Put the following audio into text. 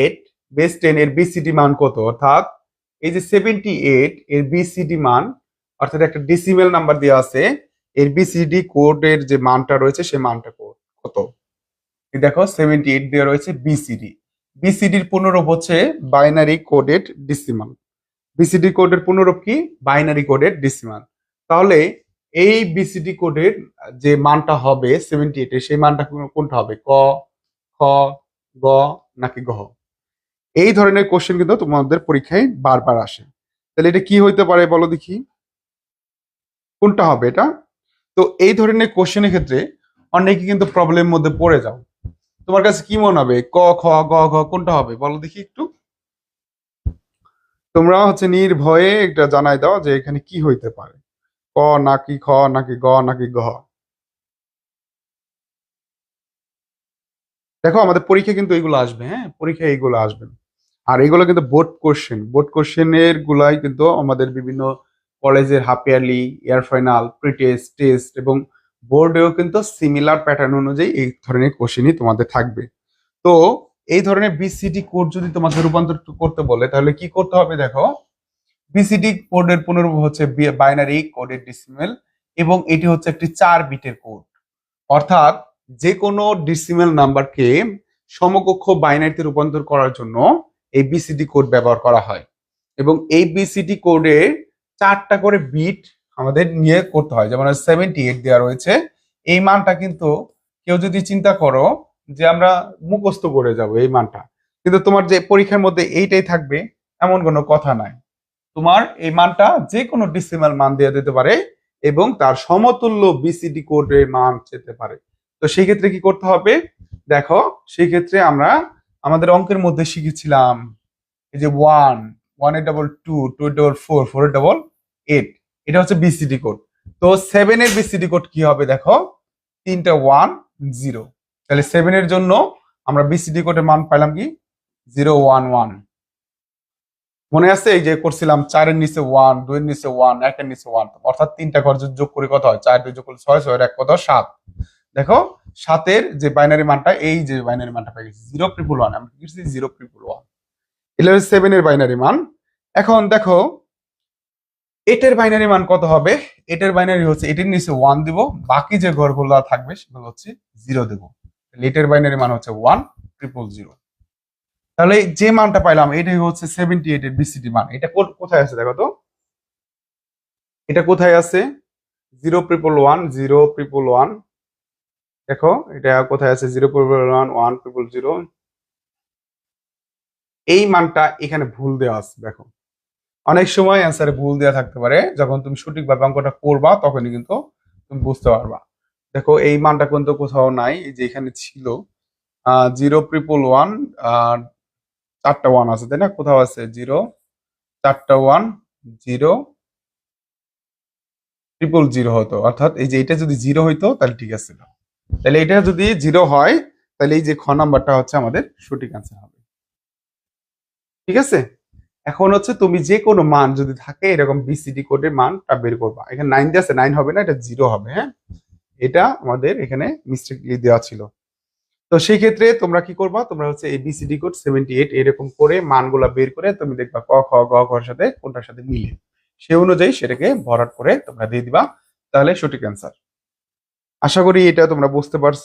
Eight base ten এর BCD মান কত? অর্থাৎ এই যে সেভেন্টি এইট এর বিসিডি মান, অর্থাৎ একটা ডিসিমেল নাম্বার দেওয়া আছে, এর বিসিডি কোডের যে মানটা রয়েছে সেই মানটা কত? দেখো সেভেন্টি এইট দেওয়া রয়েছে বিসিডি বিসিডির পুনরূপ হচ্ছে বাইনারি কোডেড ডিসিমাল বিসিডি কোডের পুনরূপ কি? বাইনারি কোডেড ডিসিমাল তাহলে এই বিসিডি কোডের যে মানটা হবে সেভেন্টি এইটে সেই মানটা কোন- কোনটা হবে? ক, খ, গ, নাকি গহ এই ধরনের কোশ্চেন কিন্তু তোমাদের পরীক্ষায় বারবার আসে। তাহলে এটা কি হইতে পারে বলো দেখি? কোনটা হবে এটা? তো এই ধরনের কোশ্চেনের ক্ষেত্রে অনেকে কিন্তু প্রবলেম মধ্যে পড়ে যাও। তোমার কাছে কি মনে হবে? ক, খ, গ, ঘ, কোনটা হবে? বলো দেখি একটু। তোমরা হচ্ছে নির্ভয়ে একটা জানাই দাও যে এখানে কি হইতে পারে। ক নাকি খ, নাকি গ নাকি গ দেখো আমাদের পরীক্ষা কিন্তু এইগুলো আসবে হ্যাঁ? পরীক্ষা এইগুলো আসবে আর এগুলো কিন্তু বোর্ড কোশ্চেন বোর্ড কোশ্চেনের গুলাই কিন্তু আমাদের বিভিন্ন কলেজের half yearly year final pre test test এবং বোর্ডেও কিন্তু সিমিলার প্যাটার্ন অনুযায়ী এই ধরনের কোশ্চেনই তোমাদের থাকবে। তো এই ধরনের বিসিডি কোড যদি তোমাকে রূপান্তর করতে বলে, তাহলে কি করতে হবে দেখো? বিসিডি কোডের পুনরূপ হচ্ছে বাইনারি কোডের ডিসিমেল এবং এটি হচ্ছে একটি চার বিটের কোড অর্থাৎ যে কোনো ডিসিমেল নাম্বারকে সমকক্ষ বাইনারিতে রূপান্তর করার জন্য এই বিসিডি কোড ব্যবহার করা হয়। এবং এই বিসিডি কোডে চারটা করে বিট আমাদের নিয়ে করতে হয়। যেমন সেভেন্টি এইট দেওয়া রয়েছে। এই মানটা কিন্তু কেউ যদি চিন্তা করো যে আমরা মুখস্থ করে যাব এই মানটা। কিন্তু তোমার যে পরীক্ষার মধ্যে এইটাই থাকবে, এমন কোনো কথা নাই। তোমার এই মানটা যে কোনো ডিসিমাল মান দেওয়া দিতে পারে এবং তার সমতুল্য বিসিডি কোডের মান যেতে পারে। তো সেই ক্ষেত্রে কি করতে হবে? দেখো, সেই ক্ষেত্রে আমরা আমাদের অঙ্কের মধ্যে শিখেছিলাম এই যে ওয়ান ওয়ানের double two two double four four এর ডাবল এইট এটা হচ্ছে বিসিডি কোড তো সেভেন এর বিসিডি কোড কি হবে দেখো? তিনটা ওয়ান জিরো তাহলে সেভেন এর জন্য আমরা বিসিডি কোডের মান পাইলাম কি? জিরো ওয়ান ওয়ান মনে আছে? এই যে করছিলাম চারের নিচে ওয়ান দুইয়ের নিচে ওয়ান একের নিচে ওয়ান অর্থাৎ তিনটা ঘর যোগ করে কত হয়? চার, দুই যোগ করলে ছয় ছয় এক কত? সাত। দেখো, সাতের যে বাইনারি মানটা, এই যে বাইনারি মানটা পেয়ে গেছি জিরো ট্রিপল ওয়ান আমরা করছি? Zero triple one eleven seven এর বাইনারি মান। এখন দেখো এটের বাইনারি মান কত হবে? এটের বাইনারি হচ্ছে এটির নিচে ওয়ান দিব, বাকি যে ঘরগুলো থাকবে, সেগুলো হচ্ছে জিরো দেবো। এটের বাইনারি মান হচ্ছে ওয়ান ট্রিপল জিরো তাহলে যে মানটা পাইলাম, এটাই হচ্ছে সেভেন্টি এইট এর বিসিটি মান। এটা কোথায় আছে দেখো তো? এটা কোথায় আছে? Zero triple one zero triple one দেখো, এটা কোথায় আছে? Zero one one triple zero এই মানটা এখানে ভুল দেওয়া আছে, দেখো। অনেক সময় অ্যান্সারে ভুল দেওয়া থাকতে পারে। যখন তুমি সঠিকভাবে অঙ্কটা করবা, তখনই কিন্তু তুমি বুঝতে পারবা। দেখো, এই মানটা কিন্তু কোথাও নাই যে এখানে ছিল। জিরো ট্রিপল ওয়ান চারটা ওয়ান আছে, তাই না? কোথাও আছে? জিরো চারটা ওয়ান জিরো ট্রিপল জিরো হতো। অর্থাৎ এই যে এটা যদি জিরো হইতো, তাহলে ঠিক আছে। তাহলে এটা যদি জিরো হয়, তাহলে এই যে খ নাম্বারটা হচ্ছে আমাদের সঠিক অ্যান্সার হবে। ঠিক আছে? এখন হচ্ছে তুমি যে কোনো মান যদি থাকে, এরকম বিসিডি কোডের মানটা বের করবা। এখানে নাইন দিয়ে আছে নাইন হবে না, এটা জিরো হবে হ্যাঁ? এটা আমাদের এখানে মিস্টেকলি দেওয়া ছিল। তো সেই ক্ষেত্রে তোমরা কি করবা? তোমরা হচ্ছে এই বিসিডি কোড সেভেন্টি এইট এরকম করে মানগুলা বের করে তুমি দেখবা ক, খ, গ ঘর সাথে কোনটার সাথে মিলে। সেই অনুযায়ী সেটাকে ভরাট করে তোমরা দিয়ে দিবা। তাহলে সঠিক অ্যান্সার আশা করি এটা তোমরা বুঝতে পারছ।